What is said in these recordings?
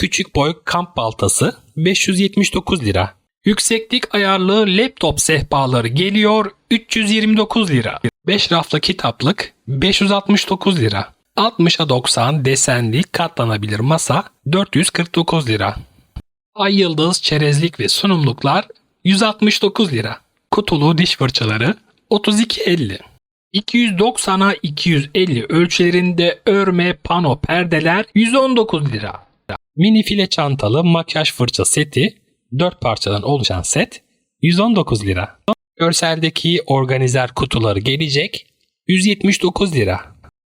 Küçük boy kamp baltası 579 lira. Yükseklik ayarlı laptop sehpaları geliyor 329 lira. 5 raflı kitaplık 569 lira. 60'a 90 desenli katlanabilir masa 449 lira. Ay yıldız çerezlik ve sunumluklar 169 lira. Kutulu diş fırçaları 32.50. 290'a 250 ölçülerinde örme pano perdeler 119 lira. Mini file çantalı makyaj fırça seti 4 parçadan oluşan set 119 lira. Görseldeki organizer kutuları gelecek 179 lira.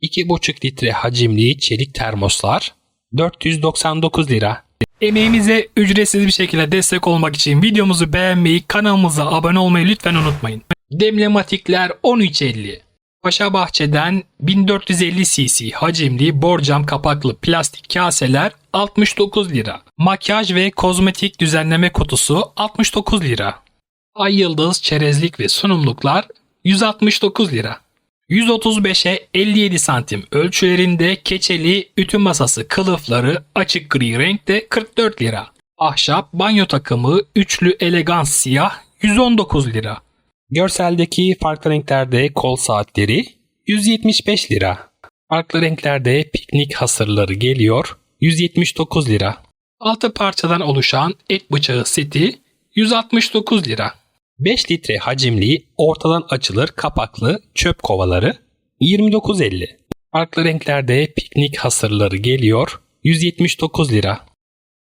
2,5 litre hacimli çelik termoslar 499 lira. Emeğimize ücretsiz bir şekilde destek olmak için videomuzu beğenmeyi, kanalımıza abone olmayı lütfen unutmayın. Demlematikler 13.50. Paşa Bahçe'den 1450 cc hacimli borcam kapaklı plastik kaseler 69 lira. Makyaj ve kozmetik düzenleme kutusu 69 lira. Ay yıldız çerezlik ve sunumluklar 169 lira. 135'e 57 santim ölçülerinde keçeli ütü masası kılıfları açık gri renkte 44 lira. Ahşap banyo takımı üçlü elegans siyah 119 lira. Görseldeki farklı renklerde kol saatleri 175 lira. Farklı renklerde piknik hasırları geliyor 179 lira. 6 parçadan oluşan et bıçağı seti 169 lira. 5 litre hacimli ortadan açılır kapaklı çöp kovaları 29.50. Farklı renklerde piknik hasırları geliyor 179 lira.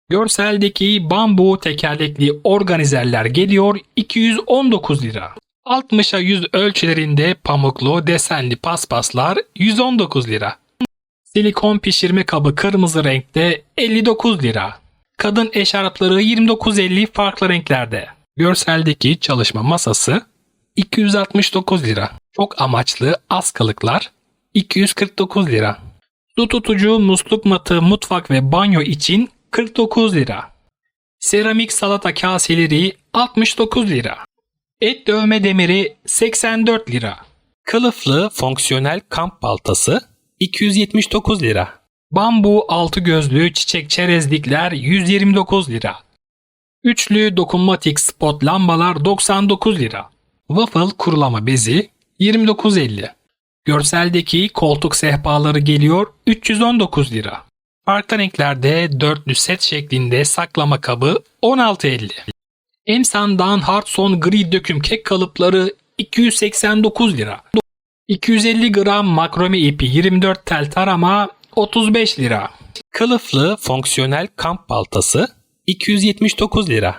Görseldeki bambu tekerlekli organizerler geliyor 219 lira. 60'a 100 ölçülerinde pamuklu desenli paspaslar 119 lira. Silikon pişirme kabı kırmızı renkte 59 lira. Kadın eşarpları 29.50 farklı renklerde. Görseldeki çalışma masası 269 lira. Çok amaçlı askılıklar 249 lira. Su tutucu musluk matı mutfak ve banyo için 49 lira. Seramik salata kaseleri 69 lira. Et dövme demiri 84 lira. Kılıflı fonksiyonel kamp baltası 279 lira. Bambu altı gözlü çiçek çerezlikler 129 lira. Üçlü dokunmatik spot lambalar 99 lira. Waffle kurulama bezi 29.50. Görseldeki koltuk sehpaları geliyor 319 lira. Farklı renklerde dörtlü set şeklinde saklama kabı 16.50. Emsan'dan Hardson gri döküm kek kalıpları 289 lira. 250 gram makrome ipi 24 tel tarama 35 lira. Kılıflı fonksiyonel kamp baltası 279 lira.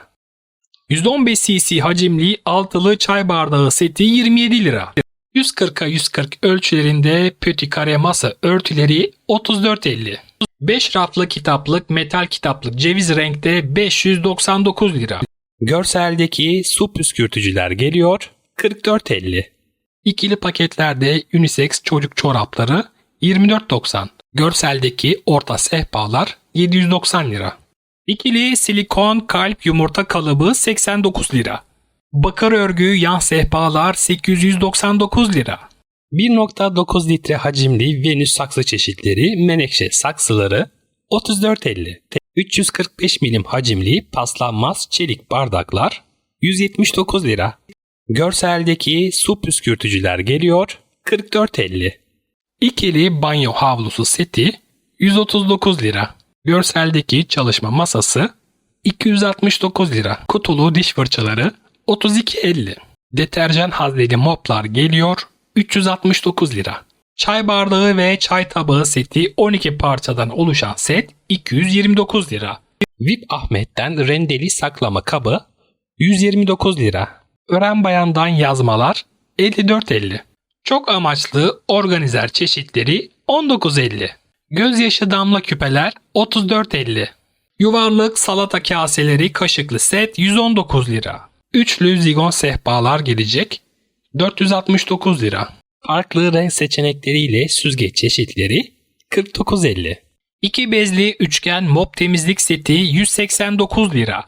115 cc hacimli altılı çay bardağı seti 27 lira. 140'a 140 ölçülerinde pöti kare masa örtüleri 34.50. 5 raflı kitaplık metal kitaplık ceviz renkte 599 lira. Görseldeki su püskürtücüler geliyor 44.50. İkili paketlerde unisex çocuk çorapları 24.90. Görseldeki orta sehpalar 790 lira. İkili silikon kalp yumurta kalıbı 89 lira. Bakır örgü yan sehpalar 899 lira. 1.9 litre hacimli Venüs saksı çeşitleri menekşe saksıları 34.50. 345 milim hacimli paslanmaz çelik bardaklar 179 lira. Görseldeki su püskürtücüler geliyor 44.50. İkili banyo havlusu seti 139 lira. Görseldeki çalışma masası 269 lira. Kutulu diş fırçaları 32.50. Deterjan hazneli moplar geliyor 369 lira. Çay bardağı ve çay tabağı seti 12 parçadan oluşan set 229 lira. VIP Ahmet'ten rendeli saklama kabı 129 lira. Ören bayandan yazmalar 54.50. Çok amaçlı organizer çeşitleri 19.50. Gözyaşı damla küpeler 34.50. Yuvarlık salata kaseleri kaşıklı set 119 lira. Üçlü zigon sehpalar gelecek 469 lira. Farklı renk seçenekleriyle süzgeç çeşitleri 49.50. İki bezli üçgen mop temizlik seti 189 lira.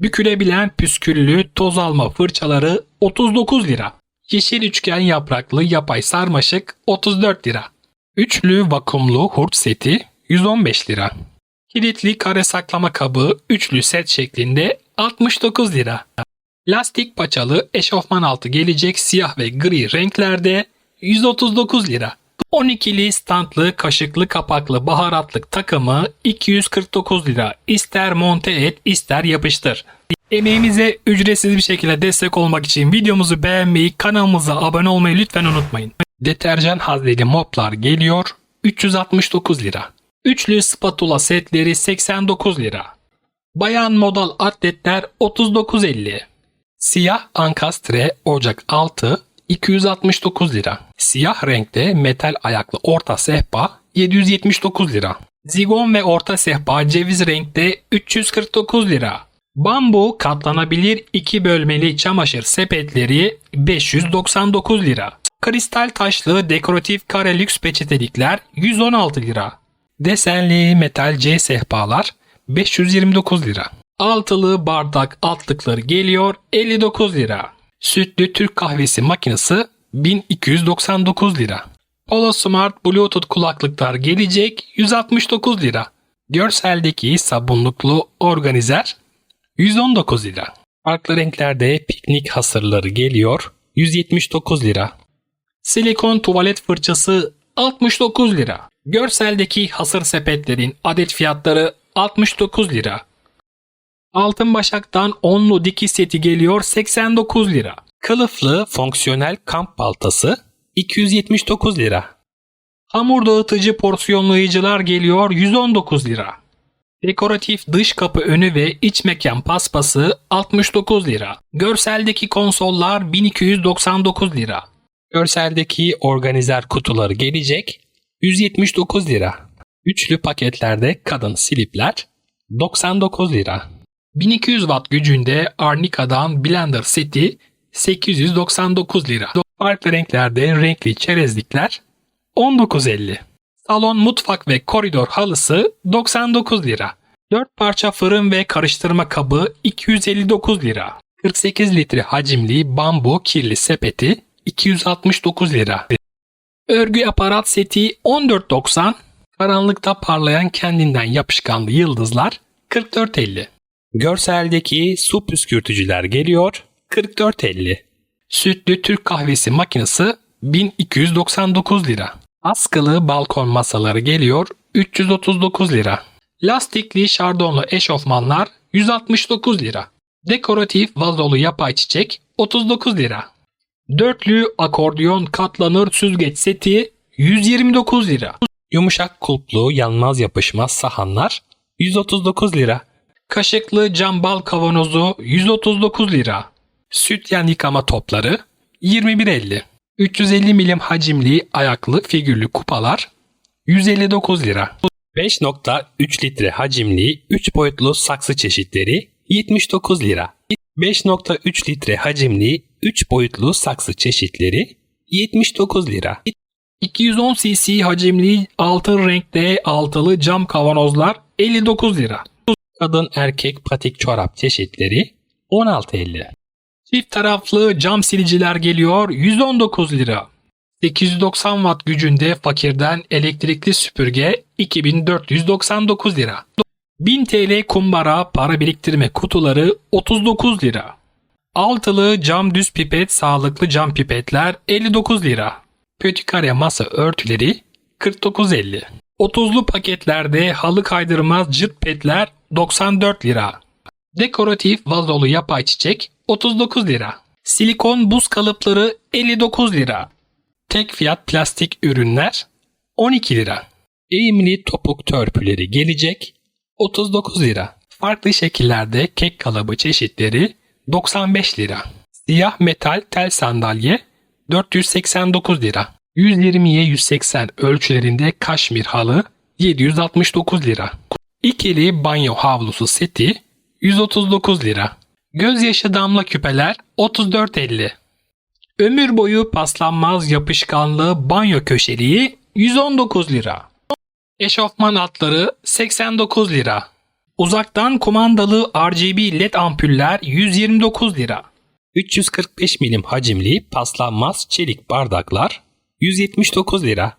Bükülebilen püsküllü toz alma fırçaları 39 lira. Yeşil üçgen yapraklı yapay sarmaşık 34 lira. Üçlü vakumlu hurt seti 115 lira. Kilitli kare saklama kabı üçlü set şeklinde 69 lira. Lastik paçalı eşofman altı gelecek siyah ve gri renklerde 139 lira. 12'li standlı kaşıklı kapaklı baharatlık takımı 249 lira. İster monte et ister yapıştır. Emeğimize ücretsiz bir şekilde destek olmak için videomuzu beğenmeyi, kanalımıza abone olmayı lütfen unutmayın. Deterjan hazneli moplar geliyor 369 lira. Üçlü spatula setleri 89 lira. Bayan modal atletler 39.50. Siyah ankastre ocak 6 269 lira. Siyah renkte metal ayaklı orta sehpa 779 lira. Zigon ve orta sehpa ceviz renkte 349 lira. Bambu katlanabilir iki bölmeli çamaşır sepetleri 599 lira. Kristal taşlı dekoratif kare lüks peçetelikler 116 lira. Desenli metal C sehpalar 529 lira. Altılı bardak altlıkları geliyor 59 lira. Sütlü Türk kahvesi makinesi 1299 lira. Polo Smart Bluetooth kulaklıklar gelecek 169 lira. Görseldeki sabunluklu organizer 119 lira. Farklı renklerde piknik hasırları geliyor 179 lira. Silikon tuvalet fırçası 69 lira. Görseldeki hasır sepetlerin adet fiyatları 69 lira. Altın başaktan onlu dikiş seti geliyor 89 lira. Kılıflı fonksiyonel kamp baltası 279 lira. Hamur dağıtıcı porsiyonlayıcılar geliyor 119 lira. Dekoratif dış kapı önü ve iç mekan paspası 69 lira. Görseldeki konsollar 1299 lira. Görseldeki organizer kutuları gelecek 179 lira. Üçlü paketlerde kadın silipler 99 lira. 1200 watt gücünde Arnica'dan blender seti 899 lira. Farklı renklerde renkli çerezlikler 19.50. Salon, mutfak ve koridor halısı 99 lira. 4 parça fırın ve karıştırma kabı 259 lira. 48 litre hacimli bambu kirli sepeti 269 lira. Örgü aparat seti 14.90. Karanlıkta parlayan kendinden yapışkanlı yıldızlar 44.50. Görseldeki su püskürtücüler geliyor 44.50. Sütlü Türk kahvesi makinesi 1299 lira. Askılı balkon masaları geliyor 339 lira. Lastikli şardonlu eşofmanlar 169 lira. Dekoratif vazolu yapay çiçek 39 lira. Dörtlü akordiyon katlanır süzgeç seti 129 lira. Yumuşak kulplu yanmaz yapışmaz sahanlar 139 lira. Kaşıklı cam bal kavanozu 139 lira. Sütyen yıkama topları 21.50. 350 milim hacimli ayaklı figürlü kupalar 159 lira. 5.3 litre hacimli 3 boyutlu saksı çeşitleri 79 lira. 5.3 litre hacimli 3 boyutlu saksı çeşitleri 79 lira. 210 cc hacimli altın renkte altılı cam kavanozlar 59 lira. Kadın erkek patik çorap çeşitleri 16.50. Çift taraflı cam siliciler geliyor 119 lira. 890 watt gücünde fakirden elektrikli süpürge 2499 lira. 1000 TL kumbara para biriktirme kutuları 39 lira. Altılı cam düz pipet sağlıklı cam pipetler 59 lira. Pötikare masa örtüleri 49.50. 30'lu paketlerde halı kaydırmaz cırt petler 94 lira. Dekoratif vazolu yapay çiçek 39 lira. Silikon buz kalıpları 59 lira. Tek fiyat plastik ürünler 12 lira. Eğimli topuk törpüleri gelecek 39 lira. Farklı şekillerde kek kalıbı çeşitleri 95 lira. Siyah metal tel sandalye 489 lira. 120'ye 180 ölçülerinde kaşmir halı 769 lira. İkili banyo havlusu seti 139 lira. Gözyaşı damla küpeler 34.50. Ömür boyu paslanmaz yapışkanlı banyo köşeliği 119 lira. Eşofman altları 89 lira. Uzaktan kumandalı RGB led ampuller 129 lira. 345 milim hacimli paslanmaz çelik bardaklar 179 lira.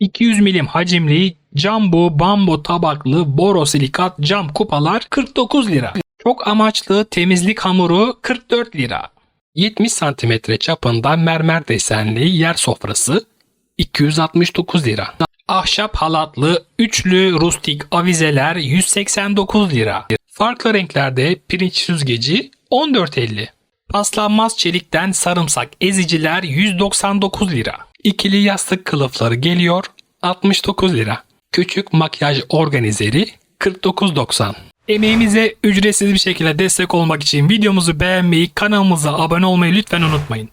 200 milim hacimli Jumbo Bambo tabaklı borosilikat cam kupalar 49 lira. Çok amaçlı temizlik hamuru 44 lira. 70 santimetre çapında mermer desenli yer sofrası 269 lira. Ahşap halatlı üçlü rustik avizeler 189 lira. Farklı renklerde pirinç süzgeci 14.50. Paslanmaz çelikten sarımsak eziciler 199 lira. İkili yastık kılıfları geliyor 69 lira. Küçük makyaj organizeri 49.90. Emeğimize ücretsiz bir şekilde destek olmak için videomuzu beğenmeyi, kanalımıza abone olmayı lütfen unutmayın.